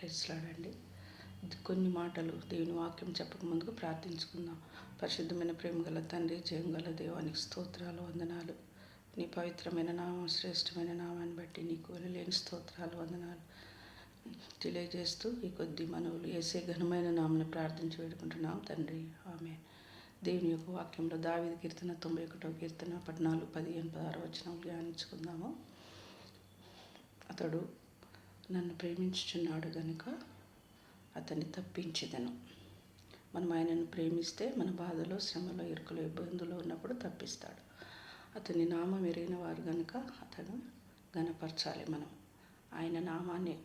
ప్రెస్లాడండి కొన్ని మాటలు దేవుని వాక్యం చెప్పక ముందుకు ప్రార్థించుకుందాం. పరిశుద్ధమైన ప్రేమ గల తండ్రి జయం గల దేవానికి స్తోత్రాలు వందనాలు. నీ పవిత్రమైన నామం శ్రేష్టమైన నామాన్ని బట్టి నీకు లేని స్తోత్రాలు వందనాలు. తెలియజేస్తూ ఈ కొద్ది మనవులు వేసే ఘనమైన నామని ప్రార్థించి వేడుకుంటున్నాం తండ్రి. ఆమె దేవుని యొక్క వాక్యంలో దావిది కీర్తన తొంభై ఒకటో కీర్తన పద్నాలుగు పదిహేను పదహారు వచ్చిన ధ్యానించుకుందాము. అతడు నన్ను ప్రేమించుచున్నాడు గనుక అతన్ని తప్పించేదను. మనం ఆయనను ప్రేమిస్తే మన బాధలో శ్రమలో ఇరుకులో ఇబ్బందులు ఉన్నప్పుడు తప్పిస్తాడు. అతని నామం ఎరిగిన వారు కనుక అతను గనపరచాలి మనం. ఆయన నామాన్ని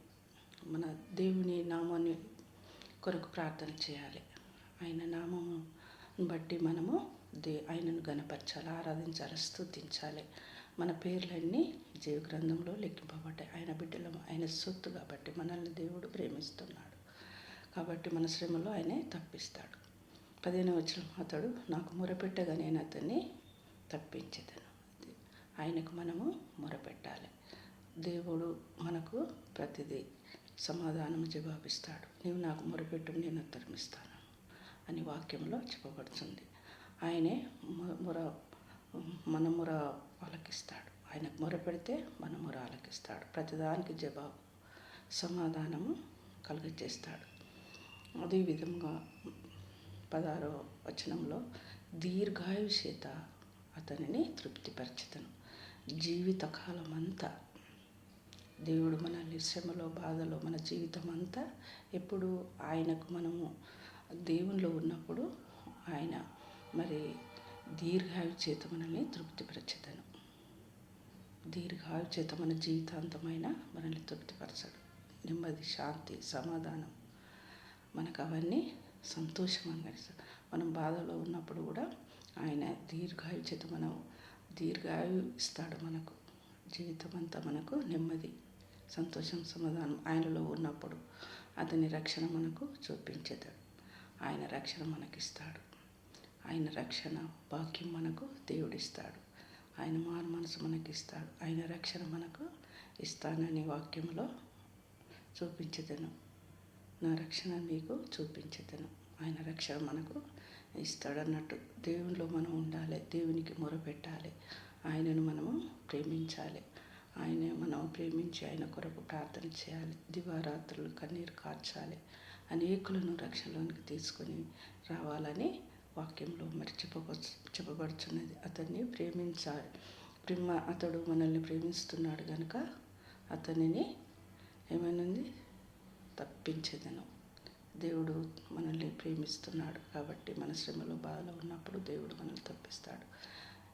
మన దేవుని నామాన్ని కొరకు ప్రార్థన చేయాలి. ఆయన నామము బట్టి మనము దే ఆయనను గనపరచాలి ఆరాధించాలి స్థుతించాలి. మన పేర్లన్నీ జీవ గ్రంథంలో లెక్కింపబడ్డాయి. ఆయన బిడ్డలు ఆయన సొత్తు కాబట్టి మనల్ని దేవుడు ప్రేమిస్తున్నాడు. కాబట్టి మన శ్రమలో ఆయనే తప్పిస్తాడు. పదిహేను వచ్చిన అతడు నాకు మొరపెట్టగా నేను అతన్ని తప్పించేదను. ఆయనకు మనము మొరపెట్టాలి. దేవుడు మనకు ప్రతిదీ సమాధానం జవాబిస్తాడు. నీవు నాకు మొరపెట్టు నేను ఉత్తరమిస్తాను అని వాక్యంలో చెప్పబడుతుంది. ఆయనే మొర మనమొర ఆలకిస్తాడు ఆయనకు మొరపెడితే మన మొర ఆలకిస్తాడు ప్రతిదానికి జవాబు సమాధానము కలుగజేస్తాడు. అదేవిధంగా పదారో వచనంలో దీర్ఘాయుషేత అతనిని తృప్తిపరచతను జీవితకాలం అంతా దేవుడు మనల్ని శ్రమలో బాధలో మన జీవితం అంతా ఎప్పుడు ఆయనకు మనము దేవునిలో ఉన్నప్పుడు ఆయన మరి దీర్ఘాయు చేత మనల్ని తృప్తిపరచదను. దీర్ఘాయు చేత మన జీవితాంతమైన మనల్ని తృప్తిపరచడు. నెమ్మది శాంతి సమాధానం మనకు అవన్నీ సంతోషం అనిపిస్తుంది మనం బాధలో ఉన్నప్పుడు కూడా ఆయన దీర్ఘాయు చేత మనం దీర్ఘాయు ఇస్తాడు మనకు. జీవితం అంతా మనకు నెమ్మది సంతోషం సమాధానం ఆయనలో ఉన్నప్పుడు అతని రక్షణ మనకు చూపించేదాడు. ఆయన రక్షణ మనకిస్తాడు. ఆయన రక్షణ భాగ్యం మనకు దేవుడిస్తాడు. ఆయన మారు మనసు మనకి ఇస్తాడు ఆయన రక్షణ మనకు ఇస్తానని వాక్యంలో చూపించదను. నా రక్షణ మీకు చూపించదను. ఆయన రక్షణ మనకు ఇస్తాడన్నట్టు దేవునిలో మనం ఉండాలి. దేవునికి మొరపెట్టాలి. ఆయనను మనము ప్రేమించాలి. ఆయన మనం ప్రేమించి ఆయన కొరకు ప్రార్థన చేయాలి. దివారాత్రులు కన్నీరు కార్చాలి. అనేకులను రక్షణలోనికి తీసుకొని రావాలని వాక్యంలో మరి చెప్పబ చెప్పబడుచున్నది అతన్ని ప్రేమించాలి ప్రేమ అతడు మనల్ని ప్రేమిస్తున్నాడు కనుక అతనిని ఏమైనా తప్పించేదను. దేవుడు మనల్ని ప్రేమిస్తున్నాడు కాబట్టి మన శ్రమలో బాధలో ఉన్నప్పుడు దేవుడు మనల్ని తప్పిస్తాడు.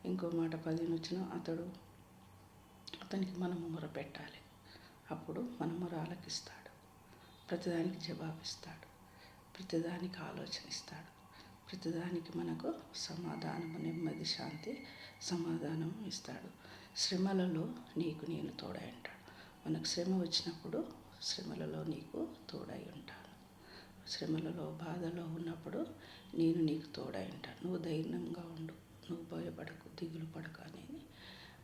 ఇంకో మాట పదిహేను వచ్చిన అతడు అతనికి మనము మొరపెట్టాలి అప్పుడు మన మొర ఆలకిస్తాడు. ప్రతిదానికి జవాబిస్తాడు. ప్రతిదానికి ఆలోచన ఇస్తాడు ప్రతిదానికి మనకు సమాధానము నెమ్మది శాంతి సమాధానం ఇస్తాడు. శ్రమలలో నీకు నేను తోడై ఉంటాడు మనకు శ్రమ వచ్చినప్పుడు శ్రమలలో నీకు తోడై ఉంటాను. శ్రమలలో బాధలో ఉన్నప్పుడు నేను నీకు తోడై ఉంటాను. నువ్వు ధైర్యంగా ఉండు. నువ్వు భయపడకు దిగులు పడక అనేది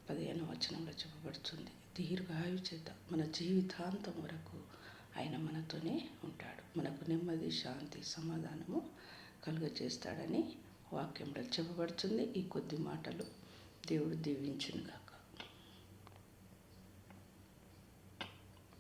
పదిహేను వచనంలో చెప్పబడుతుంది. దీర్ఘాయు చేత మన జీవితాంతం వరకు ఆయన మనతోనే ఉంటాడు. మనకు నెమ్మది శాంతి సమాధానము కలుగజేస్తాడని వాక్యంలో చెప్పబడుతుంది. ఈ కొద్ది మాటలు దేవుడు దీవించునుగా